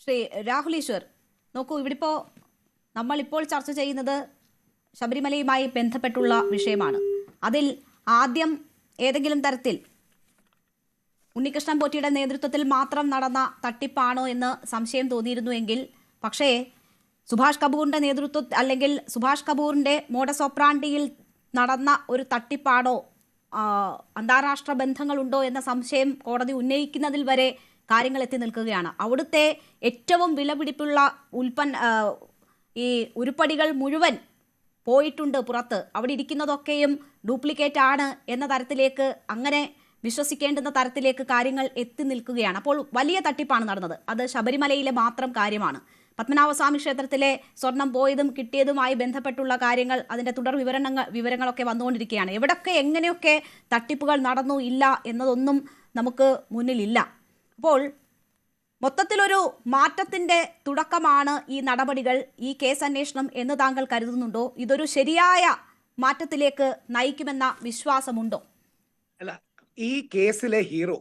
ശ്രീ രാഹുൽ ഈശ്വർ നോക്കൂ നമ്മൾ ഇപ്പോൾ ചർച്ച ചെയ്യുന്നത് ശബരിമലയുമായി ബന്ധപ്പെട്ടുള്ള വിഷയമാണ്. അതിൽ ആദ്യം ഏതെങ്കിലും തരത്തിൽ ഉണ്ണികൃഷ്ണൻ പോറ്റിയുടെ നേതൃത്വത്തിൽ മാത്രം നടന്ന തട്ടിപ്പാണോ എന്ന് സംശയം തോന്നിയിരുന്നുവെങ്കിൽ പക്ഷേ സുഭാഷ് കപൂറിന്റെ നേതൃത്വ അല്ലെങ്കിൽ സുഭാഷ് കപൂറിന്റെ മോഡസോപ്രാണ്ടിയിൽ നടന്ന ഒരു തട്ടിപ്പാണോ അന്താരാഷ്ട്ര ബന്ധങ്ങളുണ്ടോ എന്ന സംശയം കോടതി ഉന്നയിക്കുന്നതിൽ വരെ കാര്യങ്ങൾ എത്തി നിൽക്കുകയാണ്. അവിടുത്തെ ഏറ്റവും വിലപിടിപ്പുള്ള ഉൽപ്പന്ന ഈ ഉരുപ്പടികൾ മുഴുവൻ പോയിട്ടുണ്ട് പുറത്ത്. അവിടെ ഇരിക്കുന്നതൊക്കെയും ഡ്യൂപ്ലിക്കേറ്റ് ആണ് എന്ന തരത്തിലേക്ക് അങ്ങനെ വിശ്വസിക്കേണ്ടുന്ന തരത്തിലേക്ക് കാര്യങ്ങൾ എത്തി നിൽക്കുകയാണ്. അപ്പോൾ വലിയ തട്ടിപ്പാണ് നടന്നത്. അത് ശബരിമലയിലെ മാത്രം കാര്യമാണ്. പത്മനാഭസ്വാമി ക്ഷേത്രത്തിലെ സ്വർണം പോയതും കിട്ടിയതുമായി ബന്ധപ്പെട്ടുള്ള കാര്യങ്ങൾ അതിന്റെ തുടർ വിവരണങ്ങൾ വിവരങ്ങളൊക്കെ വന്നുകൊണ്ടിരിക്കുകയാണ്. എവിടൊക്കെ എങ്ങനെയൊക്കെ തട്ടിപ്പുകൾ നടന്നു ഇല്ല എന്നതൊന്നും നമുക്ക് മുന്നിലില്ല. അപ്പോൾ മൊത്തത്തിലൊരു മാറ്റത്തിന്റെ തുടക്കമാണ് ഈ നടപടികൾ ഈ കേസ് അന്വേഷണം എന്ന് താങ്കൾ കരുതുന്നുണ്ടോ? ഇതൊരു ശരിയായ മാറ്റത്തിലേക്ക് നയിക്കുമെന്ന വിശ്വാസമുണ്ടോ? അല്ല ഈ കേസിലെ ഹീറോ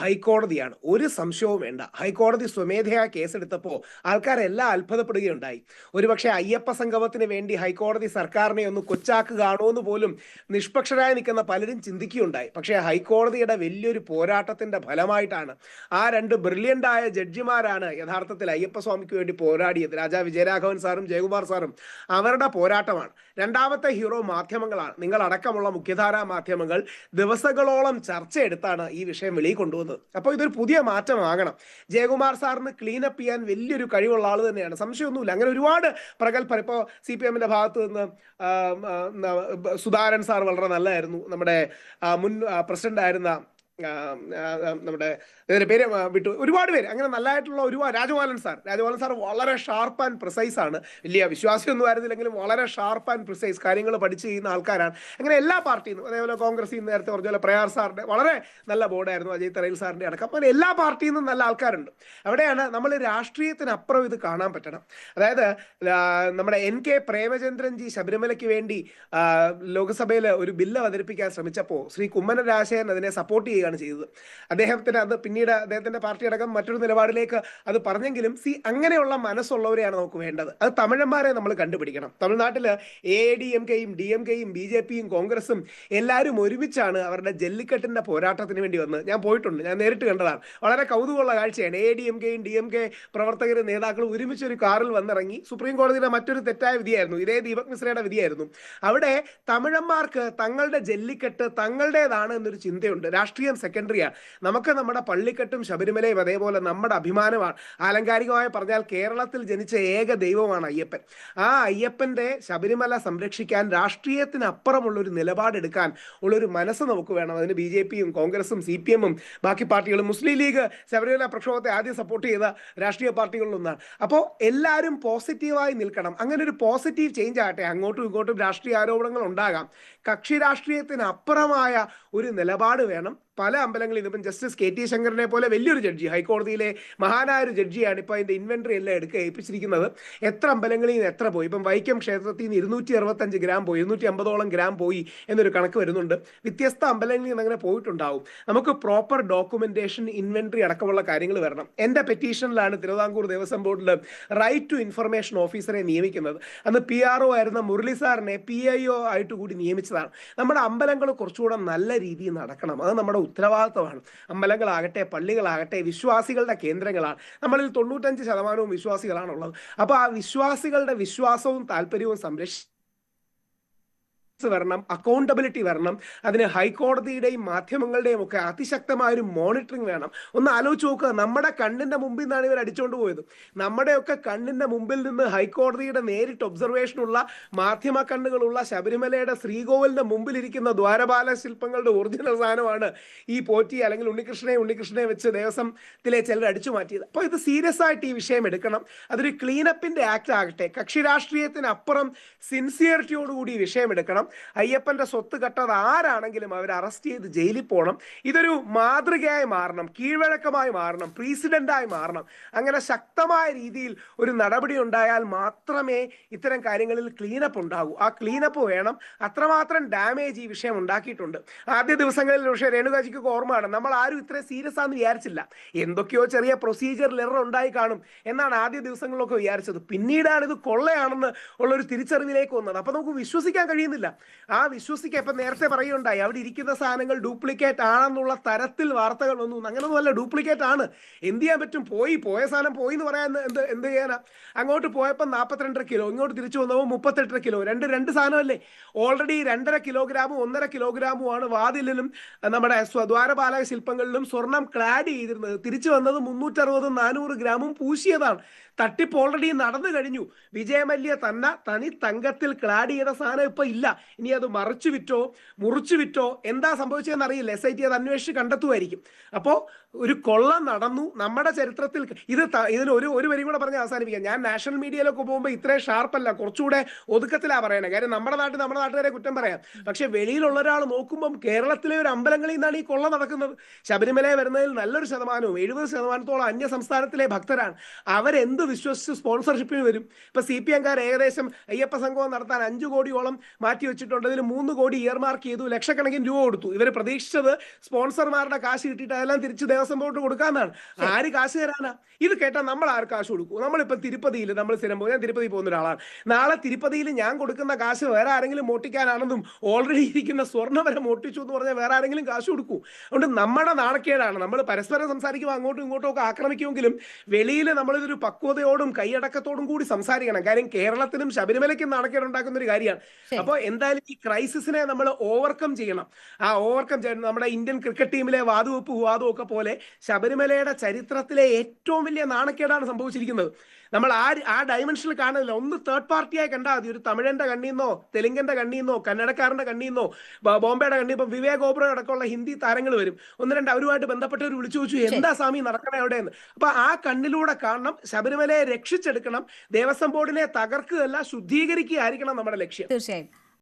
ഹൈക്കോടതിയാണ്. ഒരു സംശയവും വേണ്ട. ഹൈക്കോടതി സ്വമേധയാ കേസെടുത്തപ്പോൾ ആൾക്കാരെല്ലാം അത്ഭുതപ്പെടുകയുണ്ടായി. ഒരുപക്ഷെ അയ്യപ്പ സംഗമത്തിന് വേണ്ടി ഹൈക്കോടതി സർക്കാരിനെ ഒന്ന് കൊച്ചാക്ക് എന്ന് പോലും നിഷ്പക്ഷരായി നിൽക്കുന്ന പലരും ചിന്തിക്കുകയുണ്ടായി. പക്ഷേ ഹൈക്കോടതിയുടെ വലിയൊരു പോരാട്ടത്തിന്റെ ഫലമായിട്ടാണ് ആ രണ്ട് ബ്രില്യന്റ് ആയ ജഡ്ജിമാരാണ് യഥാർത്ഥത്തിൽ അയ്യപ്പ അയ്യപ്പസ്വാമിക്ക് വേണ്ടി പോരാടിയത്. രാജാ വിജയരാഘവൻ സാറും ജയകുമാർ സാറും അവരുടെ പോരാട്ടമാണ്. രണ്ടാമത്തെ ഹീറോ മാധ്യമങ്ങളാണ്. നിങ്ങൾ അടക്കമുള്ള മുഖ്യധാരാ മാധ്യമങ്ങൾ ദിവസങ്ങളോളം ചർച്ചയെടുത്താണ് ഈ വിഷയം വെളിയിൽ കൊണ്ടുവന്നത്. അപ്പോൾ ഇതൊരു പുതിയ മാറ്റമാകണം ജയകുമാർ സാറിന് ക്ലീനപ്പ് ചെയ്യാൻ വലിയൊരു കഴിവുള്ള ആൾ തന്നെയാണ്. സംശയമൊന്നുമില്ല. അങ്ങനെ ഒരുപാട് പ്രഗത്ഭർ. ഇപ്പോൾ സി പി എമ്മിന്റെ ഭാഗത്ത് നിന്ന് സുധാകരൻ സാർ വളരെ നല്ലതായിരുന്നു. നമ്മുടെ മുൻ പ്രസിഡന്റ് ആയിരുന്ന നമ്മുടെ ഇതിന്റെ പേര് വിട്ടു. ഒരുപാട് പേര്. അങ്ങനെ നല്ലതായിട്ടുള്ള ഒരുപാട് രാജഗോപാലൻ സാർ. രാജഗോപാലൻ സാർ വളരെ ഷാർപ്പ് ആൻഡ് പ്രിസൈസ് ആണ്. വലിയ വിശ്വാസിയൊന്നും ആയിരുന്നില്ലെങ്കിലും വളരെ ഷാർപ്പ് ആൻഡ് പ്രിസൈസ് കാര്യങ്ങൾ പഠിച്ച് ചെയ്യുന്ന ആൾക്കാരാണ്. അങ്ങനെ എല്ലാ പാർട്ടിയിൽ നിന്നും അതേപോലെ കോൺഗ്രസിൽ നിന്ന് നേരത്തെ പറഞ്ഞ പോലെ പ്രയാർ സാറിന്റെ വളരെ നല്ല ബോർഡായിരുന്നു അജയ് തറയിൽ സാറിന്റെ അടക്കം. അങ്ങനെ എല്ലാ പാർട്ടിയിൽ നിന്നും നല്ല ആൾക്കാരുണ്ട്. അവിടെയാണ് നമ്മൾ രാഷ്ട്രീയത്തിനപ്പുറം ഇത് കാണാൻ പറ്റണം. അതായത് നമ്മുടെ എൻ കെ പ്രേമചന്ദ്രൻ ജി ശബരിമലയ്ക്ക് വേണ്ടി ലോക്സഭയിൽ ഒരു ബില്ല് അവതരിപ്പിക്കാൻ ശ്രമിച്ചപ്പോൾ ശ്രീ കുമ്മന രാജശേഖരൻ അതിനെ സപ്പോർട്ട് ചെയ്യുകയാണ് ചെയ്തത്. അദ്ദേഹത്തിന് അത് പിന്നീട് അദ്ദേഹത്തിന്റെ പാർട്ടി അടക്കം മറ്റൊരു നിലപാടിലേക്ക് അത് പറഞ്ഞെങ്കിലും സി അങ്ങനെയുള്ള മനസ്സുള്ളവരെയാണ് നമുക്ക് വേണ്ടത്. അത് തമിഴന്മാരെ നമ്മൾ കണ്ടുപിടിക്കണം. തമിഴ്നാട്ടിൽ എ ഡി എം കെയും ഡി എം കെയും ബി ജെ പിയും കോൺഗ്രസും എല്ലാവരും ഒരുമിച്ചാണ് അവരുടെ ജല്ലിക്കെട്ടിന്റെ പോരാട്ടത്തിന് വേണ്ടി വന്നത്. ഞാൻ പോയിട്ടുണ്ട്. ഞാൻ നേരിട്ട് കണ്ടതാണ്. വളരെ കൗതുകമുള്ള കാഴ്ചയാണ്. എ ഡി എം കെയും ഡി എം കെ പ്രവർത്തകരും നേതാക്കളും ഒരുമിച്ച് ഒരു കാറിൽ വന്നിറങ്ങി. സുപ്രീം കോടതിയുടെ മറ്റൊരു തെറ്റായ വിധിയായിരുന്നു. ഇതേ ദീപക് മിശ്രയുടെ വിധിയായിരുന്നു. അവിടെ തമിഴന്മാർക്ക് തങ്ങളുടെ ജല്ലിക്കെട്ട് തങ്ങളുടേതാണ് എന്നൊരു ചിന്തയുണ്ട്. രാഷ്ട്രീയം സെക്കൻഡറിയാണ് നമുക്ക് നമ്മുടെ പള്ളിക്കെട്ടും ശബരിമലയും അതേപോലെ നമ്മുടെ അഭിമാനമാണ് ആലങ്കാരികമായി പറഞ്ഞാൽ കേരളത്തിൽ ജനിച്ച ഏക ദൈവമാണ് അയ്യപ്പൻ. ആ അയ്യപ്പന്റെ ശബരിമല സംരക്ഷിക്കാൻ രാഷ്ട്രീയത്തിനപ്പുറമുള്ള ഒരു നിലപാടെടുക്കാൻ ഉള്ളൊരു മനസ്സ് നമുക്ക് വേണം. അതിന് ബി ജെ പിയും കോൺഗ്രസും സി പി എമ്മും ബാക്കി പാർട്ടികളും മുസ്ലിം ലീഗ് ശബരിമല പ്രക്ഷോഭത്തെ ആദ്യം സപ്പോർട്ട് ചെയ്ത രാഷ്ട്രീയ പാർട്ടികളിലൊന്നാണ് അപ്പോൾ എല്ലാവരും പോസിറ്റീവായി നിൽക്കണം. അങ്ങനെ ഒരു പോസിറ്റീവ് ചേഞ്ച് ആകട്ടെ. അങ്ങോട്ടും ഇങ്ങോട്ടും രാഷ്ട്രീയ ആരോപണങ്ങൾ ഉണ്ടാകാം. കക്ഷി രാഷ്ട്രീയത്തിനപ്പുറമായ ഒരു നിലപാട് വേണം. പല അമ്പലങ്ങളിൽ ഇപ്പം ജസ്റ്റിസ് കെ ടി ശങ്കറിനെ പോലെ വലിയൊരു ജഡ്ജി ഹൈക്കോടതിയിലെ മഹാനായ ഒരു ജഡ്ജിയാണ് ഇപ്പോൾ അതിന്റെ ഇൻവെന്ററി എല്ലാം എടുക്കുക ഏൽപ്പിച്ചിരിക്കുന്നത്. എത്ര അമ്പലങ്ങളിൽ നിന്ന് എത്ര പോയി? ഇപ്പം വൈക്കം ക്ഷേത്രത്തിൽ നിന്ന് ഇരുന്നൂറ്റി അറുപത്തഞ്ച് ഗ്രാം പോയി ഇരുന്നൂറ്റി അമ്പതോളം ഗ്രാം പോയി എന്നൊരു കണക്ക് വരുന്നുണ്ട്. വ്യത്യസ്ത അമ്പലങ്ങളിൽ നിന്ന് അങ്ങനെ പോയിട്ടുണ്ടാവും. നമുക്ക് പ്രോപ്പർ ഡോക്യുമെന്റേഷൻ ഇൻവെന്ററി അടക്കമുള്ള കാര്യങ്ങൾ വരണം. എന്റെ പെറ്റീഷനിലാണ് തിരുവിതാംകൂർ ദേവസ്വം ബോർഡിൽ റൈറ്റ് ടു ഇൻഫർമേഷൻ ഓഫീസറെ നിയമിക്കുന്നത്. അന്ന് പി ആർ ഒ ആയിരുന്ന മുരളി സാറിനെ പി ഐ ഒ ആയിട്ട് കൂടി നിയമിച്ചതാണ്. നമ്മുടെ അമ്പലങ്ങൾ കുറച്ചുകൂടെ നല്ല രീതിയിൽ നടക്കണം. അത് നമ്മുടെ ഉത്തരവാദിത്തമാണ് അമ്പലങ്ങളാകട്ടെ പള്ളികളാകട്ടെ വിശ്വാസികളുടെ കേന്ദ്രങ്ങളാണ്. നമ്മളിൽ തൊണ്ണൂറ്റഞ്ച് ശതമാനവും വിശ്വാസികളാണുള്ളത്. അപ്പോൾ ആ വിശ്വാസികളുടെ വിശ്വാസവും താല്പര്യവും സംരക്ഷി വരണം അക്കൗണ്ടബിലിറ്റി വരണം അതിന് ഹൈക്കോടതിയുടെയും മാധ്യമങ്ങളുടെയും ഒക്കെ അതിശക്തമായ ഒരു മോണിറ്ററിംഗ് വേണം. ഒന്ന് ആലോചിച്ച് നോക്കുക നമ്മുടെ കണ്ണിന്റെ മുമ്പിൽ നിന്നാണ് ഇവർ അടിച്ചുകൊണ്ട് പോയത്. നമ്മുടെയൊക്കെ കണ്ണിന്റെ മുമ്പിൽ നിന്ന് ഹൈക്കോടതിയുടെ നേരിട്ട് ഒബ്സർവേഷനുള്ള മാധ്യമ കണ്ണുകളുള്ള ശബരിമലയുടെ ശ്രീകോവിലിന്റെ മുമ്പിലിരിക്കുന്ന ദ്വാരപാല ശില്പങ്ങളുടെ ഒറിജിനൽ സാധനമാണ് ഈ പോറ്റി അല്ലെങ്കിൽ ഉണ്ണികൃഷ്ണനെ ഉണ്ണികൃഷ്ണനെ വെച്ച് ദേവസ്വത്തിലെ ചിലർ അടിച്ചു മാറ്റിയത്. അപ്പോൾ ഇത് സീരിയസ് ആയിട്ട് ഈ വിഷയം എടുക്കണം. അതൊരു ക്ലീനപ്പിന്റെ ആക്ട് ആകട്ടെ. കക്ഷി രാഷ്ട്രീയത്തിനപ്പുറം സിൻസിയറിറ്റിയോടുകൂടി വിഷയം എടുക്കണം. ചെയ്യണം അയ്യപ്പന്റെ സ്വത്ത് കെട്ടത് ആരാണെങ്കിലും അവർ അറസ്റ്റ് ചെയ്ത് ജയിലിൽ പോകണം ഇതൊരു മാതൃകയായി മാറണം കീഴ്വഴക്കമായി മാറണം പ്രീസിഡന്റായി മാറണം. അങ്ങനെ ശക്തമായ രീതിയിൽ ഒരു നടപടി ഉണ്ടായാൽ മാത്രമേ ഇത്തരം കാര്യങ്ങളിൽ ക്ലീനപ്പ് ഉണ്ടാകൂ. ആ ക്ലീനപ്പ് വേണം. അത്രമാത്രം ഡാമേജ് ഈ വിഷയം ഉണ്ടാക്കിയിട്ടുണ്ട്. ആദ്യ ദിവസങ്ങളിൽ പക്ഷേ രേണുകാജിക്ക് ഓർമ്മയാണ് നമ്മൾ ആരും ഇത്ര സീരിയസ് ആണെന്ന് വിചാരിച്ചില്ല. എന്തൊക്കെയോ ചെറിയ പ്രൊസീജിയറിൽ എറർ ഉണ്ടായി കാണും എന്നാണ് ആദ്യ ദിവസങ്ങളിലൊക്കെ വിചാരിച്ചത്. പിന്നീടാണ് ഇത് കൊള്ളയാണെന്ന് ഉള്ളൊരു തിരിച്ചറിവിലേക്ക് വന്നത്. അപ്പൊ നമുക്ക് വിശ്വസിക്കാൻ കഴിയുന്നില്ല. ആ വിശ്വസിക്കുക ഇപ്പൊ നേരത്തെ പറയുണ്ടായി അവിടെ ഇരിക്കുന്ന സാധനങ്ങൾ ഡ്യൂപ്ലിക്കേറ്റ് ആണെന്നുള്ള തരത്തിൽ വാർത്തകൾ വന്നു. അങ്ങനൊന്നുമല്ല ഡ്യൂപ്ലിക്കേറ്റ് ആണ്. എന്ത് ചെയ്യാൻ പറ്റും? പോയി പോയ സാധനം പോയി എന്ന് പറയാൻ എന്ത് എന്ത് ചെയ്യാനാ? അങ്ങോട്ട് പോയപ്പോൾ നാൽപ്പത്തിരണ്ടര കിലോ ഇങ്ങോട്ട് തിരിച്ചു വന്നപ്പോൾ മുപ്പത്തെട്ടര കിലോ. രണ്ട് രണ്ട് സാധനമല്ലേ? ഓൾറെഡി രണ്ടര കിലോഗ്രാമും ഒന്നര കിലോഗ്രാമും ആണ് വാതിലിലും നമ്മുടെ സ്വദ്വാരപാലക ശില്പങ്ങളിലും സ്വർണം ക്ലാഡ് ചെയ്തിരുന്നത്. തിരിച്ചു വന്നത് മുന്നൂറ്ററുപതും നാനൂറ് ഗ്രാമും പൂശിയതാണ്. തട്ടിപ്പ് ഓൾറെഡി നടന്നു കഴിഞ്ഞു. വിജയമല്യ തന്നെ തനി തങ്കത്തിൽ ക്ലാഡ് ചെയ്ത സാധനം ഇപ്പൊ ഇല്ല. ഇനി അത് മറിച്ചു വിറ്റോ മുറിച്ചു വിറ്റോ എന്താ സംഭവിച്ചതെന്ന് അറിയില്ല എസ് ഐ ടി അത് അന്വേഷിച്ച് കണ്ടെത്തുമായിരിക്കും. അപ്പോ ഒരു കൊള്ള നടന്നു നമ്മുടെ ചരിത്രത്തിൽ ഇത് ഇതിന് ഒരു ഒരു വരി കൂടെ പറഞ്ഞ് അവസാനിപ്പിക്കാം. ഞാൻ നാഷണൽ മീഡിയയിലൊക്കെ പോകുമ്പോൾ ഇത്രയും ഷാർപ്പല്ല കുറച്ചുകൂടെ ഒതുക്കത്തിലാണ് പറയണേ. കാര്യം നമ്മുടെ നാട്ടിൽ നമ്മുടെ നാട്ടുകാരെ കുറ്റം പറയാം. പക്ഷെ വെളിയിലുള്ള ഒരാൾ നോക്കുമ്പം കേരളത്തിലെ ഒരു അമ്പലങ്ങളിൽ നിന്നാണ് ഈ കൊള്ള നടക്കുന്നത്. ശബരിമല വരുന്നതിൽ നല്ലൊരു ശതമാനവും എഴുപത് ശതമാനത്തോളം അന്യ സംസ്ഥാനത്തിലെ ഭക്തരാണ്. അവരെന്ത് വിശ്വസിച്ച് സ്പോൺസർഷിപ്പിന് വരും? ഇപ്പൊ സി പി എംകാർ ഏകദേശം അയ്യപ്പ സംഗമം നടത്താൻ അഞ്ചു കോടിയോളം മാറ്റി വെച്ചിട്ടുണ്ട്. ഇതിന് മൂന്ന് കോടി ഇയർമാർക്ക് ചെയ്തു ലക്ഷക്കണക്കിന് രൂപ കൊടുത്തു. ഇവർ പ്രതീക്ഷിച്ചത് സ്പോൺസർമാരുടെ കാശ് കിട്ടിയിട്ട് അതെല്ലാം തിരിച്ച് ദേവസ്വം ബോർഡ് കൊടുക്കാന്നാണ് ആര് കാശ് തരാനാ? ഇത് കേട്ടാൽ നമ്മൾ ആർ കാശ് കൊടുക്കും? നമ്മളിപ്പം തിരുപ്പതിയിൽ നമ്മൾ സ്ഥിരം പോകും ഞാൻ തിരുപ്പതി പോകുന്ന ഒരാളാണ്. നാളെ തിരുപ്പതിയിൽ ഞാൻ കൊടുക്കുന്ന കാശ് വേറെ ആരെങ്കിലും മോട്ടിക്കാനാണെന്നും ഓൾറെഡി ഇരിക്കുന്ന സ്വർണം വരെ മോട്ടിച്ചു എന്ന് പറഞ്ഞാൽ വേറെ ആരെങ്കിലും കാശ് കൊടുക്കൂ. അതുകൊണ്ട് നമ്മുടെ നാണക്കേടാണ്. നമ്മൾ പരസ്പരം സംസാരിക്കുമ്പോൾ അങ്ങോട്ടും ഇങ്ങോട്ടും ഒക്കെ ആക്രമിക്കുമെങ്കിലും വെളിയിൽ നമ്മളിതൊരു പക്വതയോടും കൈയടക്കത്തോടും കൂടി സംസാരിക്കണം. കാര്യം കേരളത്തിനും ശബരിമലയ്ക്കും നാണക്കേട് ഉണ്ടാക്കുന്ന ഒരു കാര്യമാണ്. അപ്പോൾ അപ്പോൾ എന്തായാലും ഈ ക്രൈസിസിനെ നമ്മൾ ഓവർകം ചെയ്യണം. ആ ഓവർകം ചെയ്യണം. നമ്മുടെ ഇന്ത്യൻ ക്രിക്കറ്റ് ടീമിലെ വാതുവെപ്പ് വിവാദവും ഒക്കെ പോലെ ശബരിമലയുടെ ചരിത്രത്തിലെ ഏറ്റവും വലിയ നാണക്കേടാണ് സംഭവിച്ചിരിക്കുന്നത്. നമ്മൾ ആ ആ ഡയമെൻഷനിൽ കാണുന്നില്ല. ഒന്ന് തേർഡ് പാർട്ടിയായി കണ്ടാൽ മതി. ഒരു തമിഴന്റെ കണ്ണീന്നോ തെലുങ്കന്റെ കണ്ണീന്നോ കന്നഡക്കാരന്റെ കണ്ണീന്നോ നിന്നോ ബോംബെയുടെ കണ്ണി ഇപ്പൊ വിവേക് ഓബ്രോ അടക്കമുള്ള ഹിന്ദി താരങ്ങൾ വരും. ഒന്ന് രണ്ട് അവരുമായിട്ട് ബന്ധപ്പെട്ടവർ വിളിച്ചു ചോദിച്ചു എന്താ സ്വാമി നടക്കണേ അവിടെ എന്ന് അപ്പൊ ആ കണ്ണിലൂടെ കാണണം. ശബരിമലയെ രക്ഷിച്ചെടുക്കണം. ദേവസ്വം ബോർഡിനെ തകർക്കുകയല്ല ശുദ്ധീകരിക്കുകയായിരിക്കണം നമ്മുടെ ലക്ഷ്യം. തീർച്ചയായും.